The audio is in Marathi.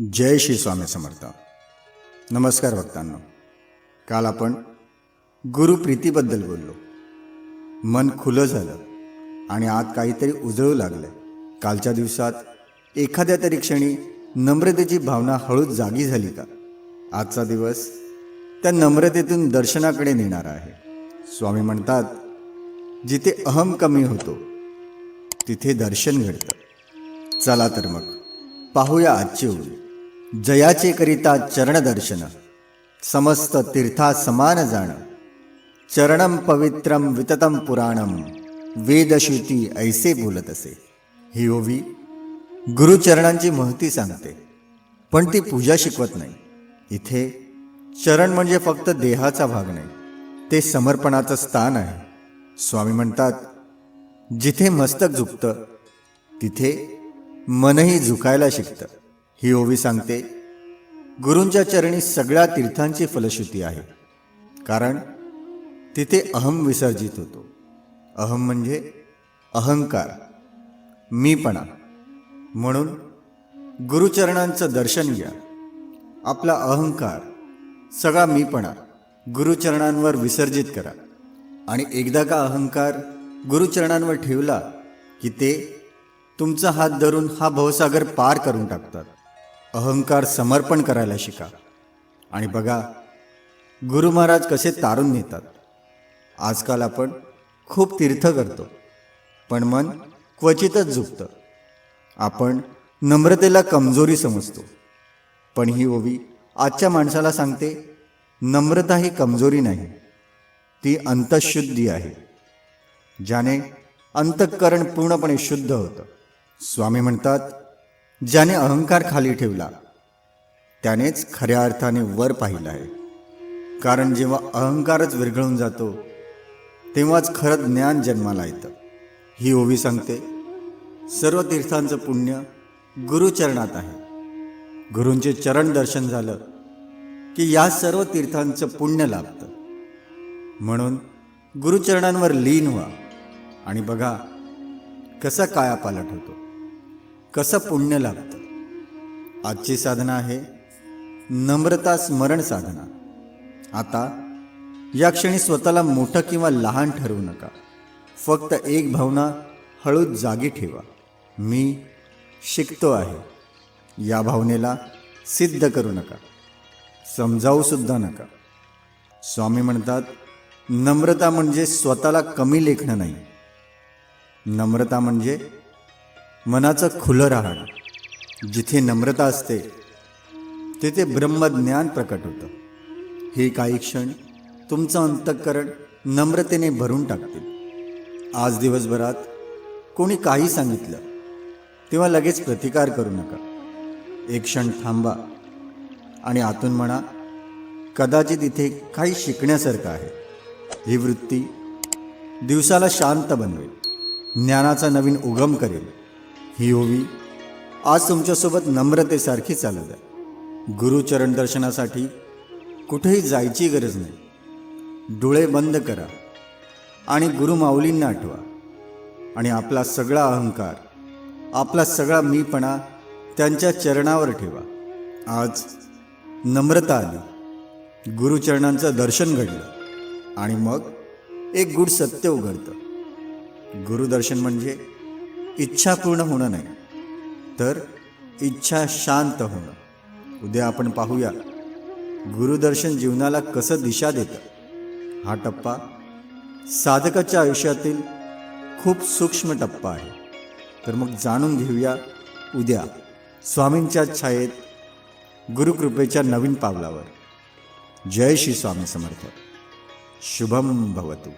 जय श्री स्वामी समर्थ. नमस्कार भक्तांनो. काल आपण गुरुप्रीतीबद्दल बोललो. मन खुलं झालं आणि आत काहीतरी उजळू लागलं. कालच्या दिवसात एखाद्या तरी क्षणी नम्रतेची भावना हळूच जागी झाली का? आजचा दिवस त्या नम्रतेतून दर्शनाकडे नेणारा आहे. स्वामी म्हणतात जिथे अहम कमी होतो तिथे दर्शन घडतं. चला तर मग पाहूया आजची उडी जयाचे करिता चरणदर्शन समस्त तीर्था समान जाण चरणम पवित्रम विततम पुराणम वेदश्रुती ऐसे बोलत असे. ही ओवी गुरुचरणांची महती सांगते पण ती पूजा शिकवत नाही. इथे चरण म्हणजे फक्त देहाचा भाग नाही ते समर्पणाचं स्थान आहे. स्वामी म्हणतात जिथे मस्तक झुकतं तिथे मनही झुकायला शिकतं. ही ओवी सांगते गुरूंच्या चरणी सगळ्या तीर्थांची फलश्रुती आहे. कारण तिथे अहम विसर्जित होतो. अहम म्हणजे अहंकार मीपणा. म्हणून गुरुचरणांचं दर्शन घ्या. आपला अहंकार सगळा मीपणा गुरुचरणांवर विसर्जित करा. आणि एकदा का अहंकार गुरुचरणांवर ठेवला की ते तुमचा हात धरून हा भवसागर पार करून टाकतात. अहंकार समर्पण करायला शिका. आणि बघा गुरु महाराज कसे तारून नेतात आजकाल आपण खूप तीर्थ करतो पण मन क्वचितच झुकतं. आपण नम्रतेला कमजोरी समजतो पण ही ओवी आजच्या माणसाला सांगते नम्रता ही कमजोरी नाही ती अंतशुद्धी आहे ज्याने अंतःकरण पूर्णपणे शुद्ध होतं. स्वामी म्हणतात ज्याने अहंकार खाली ठेवला त्यानेच खऱ्या अर्थाने वर पाहिलं आहे. कारण जेव्हा अहंकारच विरघळून जातो तेव्हाच खरं ज्ञान जन्माला येतं. ही ओवी सांगते सर्व तीर्थांचं पुण्य गुरुचरणात आहे. गुरूंचे चरण दर्शन झालं की या सर्व तीर्थांचं पुण्य लाभतं. म्हणून गुरुचरणांवर लीन व्हा आणि बघा कसा काया पालट होतो. कसं पुण्य लागतं आजची साधना आहे नम्रता स्मरण साधना. आता या क्षणी स्वतःला मोठं किंवा लहान ठरवू नका. फक्त एक भावना हळूच जागी ठेवा. मी शिकतो आहे. या भावनेला सिद्ध करू नका. समजावूसुद्धा नका. स्वामी म्हणतात नम्रता म्हणजे स्वतःला कमी लेखणं नाही. नम्रता म्हणजे मनाचं खुलं राहणं. जिथे नम्रता असते तिथे ब्रह्मज्ञान प्रकट होतं. हे काही क्षण तुमचं अंतःकरण नम्रतेने भरून टाकतील. आज दिवसभरात कोणी काही सांगितलं तेव्हा लगेच प्रतिकार करू नका. एक क्षण थांबा आणि आतून म्हणा कदाचित इथे काही शिकण्यासारखं आहे. ही वृत्ती दिवसाला शांत बनवेल. ज्ञानाचा नवीन उगम करेल. ही ओवी आज तुमच्यासोबत नम्रतेसारखी चालत आहे. गुरुचरण दर्शनासाठी कुठेही जायची गरज नाही. डोळे बंद करा आणि गुरुमाऊलींना आठवा. आणि आपला सगळा अहंकार आपला सगळा मीपणा त्यांच्या चरणावर ठेवा. आज नम्रता आली. गुरुचरणांचं दर्शन घडलं. आणि मग एक गुढ सत्य उघडतं. गुरुदर्शन म्हणजे इच्छा पूर्ण होणं नाही. तर इच्छा शांत होणं. उद्या आपण पाहूया गुरुदर्शन जीवनाला कसं दिशा देतं. हा टप्पा साधकाच्या आयुष्यातील खूप सूक्ष्म टप्पा आहे. तर मग जाणून घेऊया उद्या स्वामींच्या छायेत गुरुकृपेच्या नवीन पावलावर. जय श्री स्वामी समर्थ. शुभम भवतू.